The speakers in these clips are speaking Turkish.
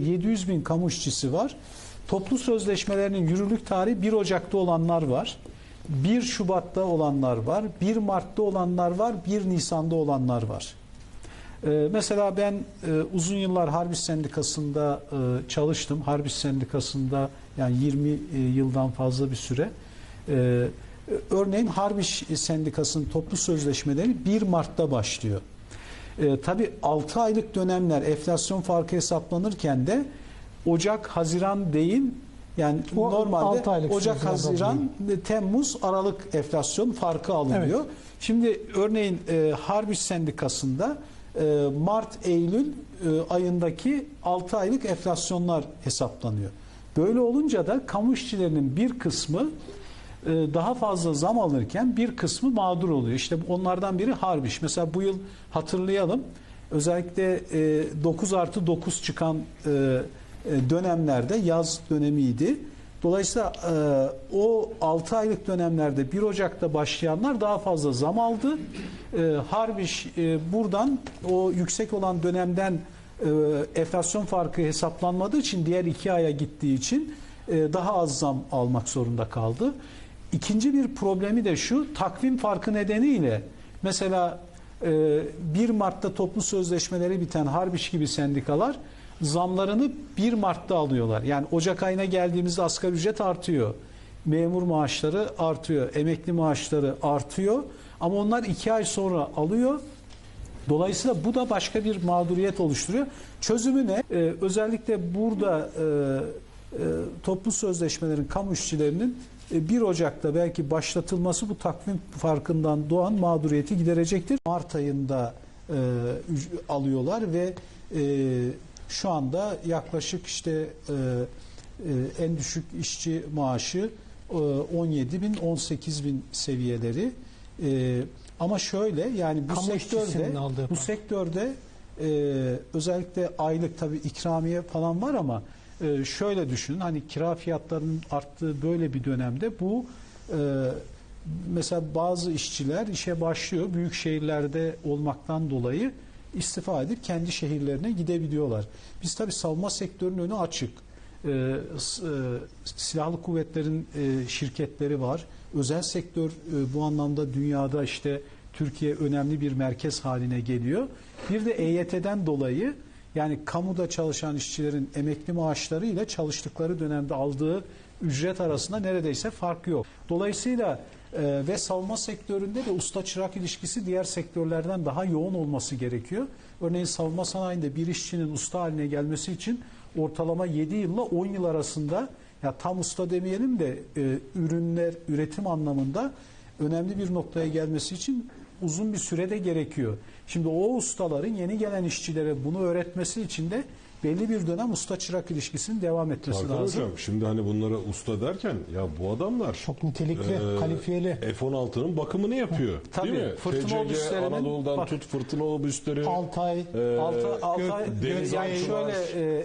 700 bin kamu işçisi var. Toplu sözleşmelerinin yürürlük tarihi 1 Ocak'ta olanlar var. 1 Şubat'ta olanlar var. 1 Mart'ta olanlar var. 1 Nisan'da olanlar var. Ee, mesela ben e, uzun yıllar Harbiş Sendikası'nda e, çalıştım. Harbiş Sendikası'nda yani 20 e, yıldan fazla bir süre. Ee, örneğin Harbiş Sendikası'nın toplu sözleşmeleri 1 Mart'ta başlıyor. Ee, tabii 6 aylık dönemler enflasyon farkı hesaplanırken de Ocak, Haziran değil yani O normalde Ocak, Haziran, Temmuz, Aralık enflasyon farkı alınıyor. Şimdi örneğin e, Harbiş Sendikası'nda e, Mart, Eylül e, ayındaki 6 aylık enflasyonlar hesaplanıyor. Böyle olunca da kamu işçilerinin bir kısmı e, daha fazla zam alırken bir kısmı mağdur oluyor. İşte onlardan biri Harbiş. Mesela bu yıl hatırlayalım özellikle e, 9 artı 9 çıkan e, e, dönemlerde yaz dönemiydi. Dolayısıyla e, o 6 aylık dönemlerde 1 Ocak'ta başlayanlar daha fazla zam aldı. E, Harbiş e, buradan o yüksek olan dönemden e, enflasyon farkı hesaplanmadığı için diğer 2 aya gittiği için e, daha az zam almak zorunda kaldı. İkinci bir problemi de şu takvim farkı nedeniyle mesela e, 1 Mart'ta toplu sözleşmeleri biten Harbiş gibi sendikalar zamlarını 1 Mart'ta alıyorlar. Yani Ocak ayına geldiğimizde asgari ücret artıyor. Memur maaşları artıyor. Emekli maaşları artıyor. Ama onlar 2 ay sonra alıyor. Dolayısıyla bu da başka bir mağduriyet oluşturuyor. Çözümü ne? Ee, özellikle burada e, e, toplu sözleşmelerin kamu işçilerinin e, 1 Ocak'ta belki başlatılması bu takvim farkından doğan mağduriyeti giderecektir. Mart ayında e, alıyorlar ve e, şu anda yaklaşık işte e, e, en düşük işçi maaşı e, 17 bin 18 bin seviyeleri. E, ama şöyle yani bu Kamu sektörde bu sektörde e, özellikle aylık tabii ikramiye falan var ama e, şöyle düşünün hani kira fiyatlarının arttığı böyle bir dönemde bu e, mesela bazı işçiler işe başlıyor büyük şehirlerde olmaktan dolayı istifa edip kendi şehirlerine gidebiliyorlar. Biz tabii savunma sektörünün önü açık. E, e, silahlı kuvvetlerin e, şirketleri var. Özel sektör e, bu anlamda dünyada işte Türkiye önemli bir merkez haline geliyor. Bir de EYT'den dolayı yani kamuda çalışan işçilerin emekli maaşları ile çalıştıkları dönemde aldığı ücret arasında neredeyse fark yok. Dolayısıyla e, ve savunma sektöründe de usta çırak ilişkisi diğer sektörlerden daha yoğun olması gerekiyor. Örneğin savunma sanayinde bir işçinin usta haline gelmesi için ortalama 7 yılla 10 yıl arasında ya tam usta demeyelim de e, ürünler üretim anlamında önemli bir noktaya gelmesi için uzun bir sürede gerekiyor. Şimdi o ustaların yeni gelen işçilere bunu öğretmesi için de belli bir dönem usta çırak ilişkisinin devam etmesi Hakan lazım. Hocam şimdi hani bunlara usta derken ya bu adamlar Çok nitelikli, kalifiyeli. F-16'nın bakımını yapıyor. Tabii, değil mi? fırtına TCG Anadolu'dan bak- tut fırtına obüsleri. Altay, e, Altı, altı Gök- ay- deniz yani şöyle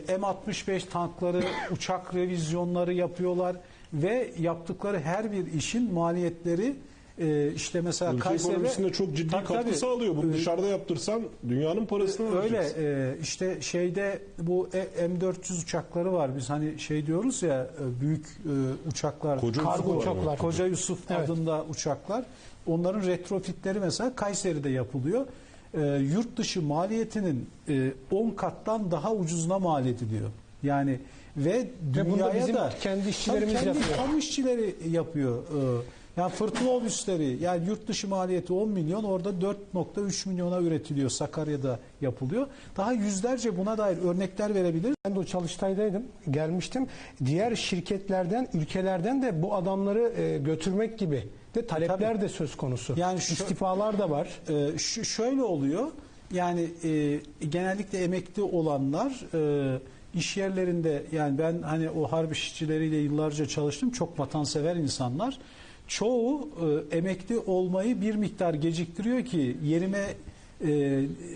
e, M65 tankları, uçak revizyonları yapıyorlar ve yaptıkları her bir işin maliyetleri e, işte mesela ülke Kayseri'de ekonomisine çok ciddi Tabii, katkı tabii. sağlıyor. Bu E, dışarıda yaptırsan dünyanın parasını Öyle e, işte şeyde bu E- M400 uçakları var. Biz hani şey diyoruz ya e, büyük e, uçaklar, Koca Kargo Yusuf uçaklar. Koca Yusuf Evet. adında uçaklar. Onların retrofitleri mesela Kayseri'de yapılıyor. E, yurt dışı maliyetinin e, 10 kattan daha ucuzuna mal ediliyor. Yani ve Ve bunu da dünyaya bizim da kendi işçilerimiz kendi yapıyor. kamu işçileri yapıyor. E, yani fırtına obüsleri yani yurt dışı maliyeti 10 milyon orada 4.3 milyona üretiliyor. Sakarya'da yapılıyor. Daha yüzlerce buna dair örnekler verebiliriz. Ben de o çalıştaydaydım, gelmiştim. Diğer şirketlerden, ülkelerden de bu adamları e, götürmek gibi de talepler Tabii. de söz konusu. Yani şu- İstifalar da var. Ee, şu şöyle oluyor. Yani e, genellikle emekli olanlar e, iş yerlerinde yani ben hani o harp işçileriyle yıllarca çalıştım. Çok vatansever insanlar. Çoğu e, emekli olmayı bir miktar geciktiriyor ki yerime e,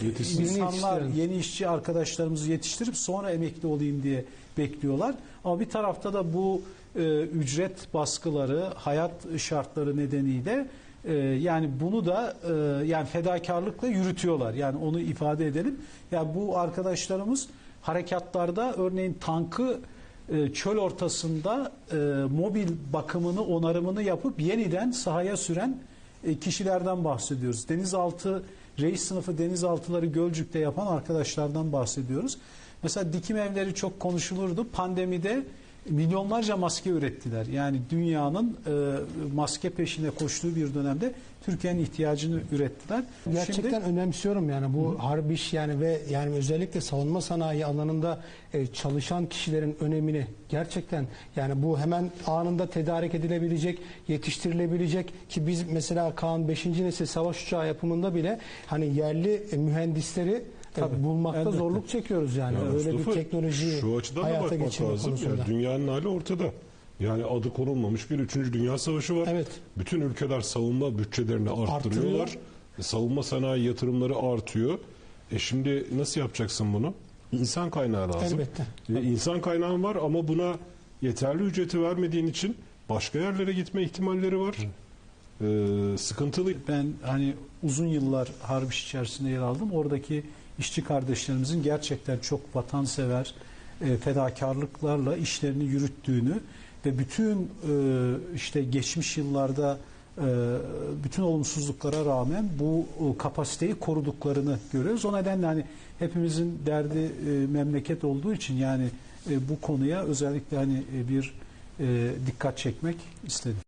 Yetişsin. insanlar Yetiştirelim. yeni işçi arkadaşlarımızı yetiştirip sonra emekli olayım diye bekliyorlar. Ama bir tarafta da bu e, ücret baskıları, hayat şartları nedeniyle e, yani bunu da e, yani fedakarlıkla yürütüyorlar. Yani onu ifade edelim. Yani bu arkadaşlarımız harekatlarda örneğin tankı e, çöl ortasında e, mobil bakımını, onarımını yapıp yeniden sahaya süren e, kişilerden bahsediyoruz. Denizaltı, reis sınıfı denizaltıları Gölcük'te yapan arkadaşlardan bahsediyoruz. Mesela dikim evleri çok konuşulurdu. Pandemide milyonlarca maske ürettiler. Yani dünyanın e, maske peşine koştuğu bir dönemde Türkiye'nin ihtiyacını ürettiler. Gerçekten Şimdi, önemsiyorum yani bu harp iş yani ve yani özellikle savunma sanayi alanında e, çalışan kişilerin önemini gerçekten yani bu hemen anında tedarik edilebilecek, yetiştirilebilecek ki biz mesela Kaan 5. nesil savaş uçağı yapımında bile hani yerli e, mühendisleri Tabii, bulmakta elbette. zorluk çekiyoruz yani. Ya Öyle Mustafa, bir teknolojiyi şu açıdan da hayata bakmak geçirme lazım. konusunda. Yani dünyanın hali ortada. Yani adı konulmamış bir 3. Dünya Savaşı var. Evet. Bütün ülkeler savunma bütçelerini arttırıyorlar. Arttırıyor. Savunma sanayi yatırımları artıyor. E şimdi nasıl yapacaksın bunu? İnsan kaynağı lazım. Elbette. E, insan kaynağın var ama buna yeterli ücreti vermediğin için başka yerlere gitme ihtimalleri var. E, sıkıntılı. ben hani uzun yıllar harp içerisinde yer aldım. Oradaki işçi kardeşlerimizin gerçekten çok vatansever, e, fedakarlıklarla işlerini yürüttüğünü ve bütün e, işte geçmiş yıllarda e, bütün olumsuzluklara rağmen bu e, kapasiteyi koruduklarını görüyoruz. O nedenle hani hepimizin derdi e, memleket olduğu için yani e, bu konuya özellikle hani e, bir e, dikkat çekmek istedim.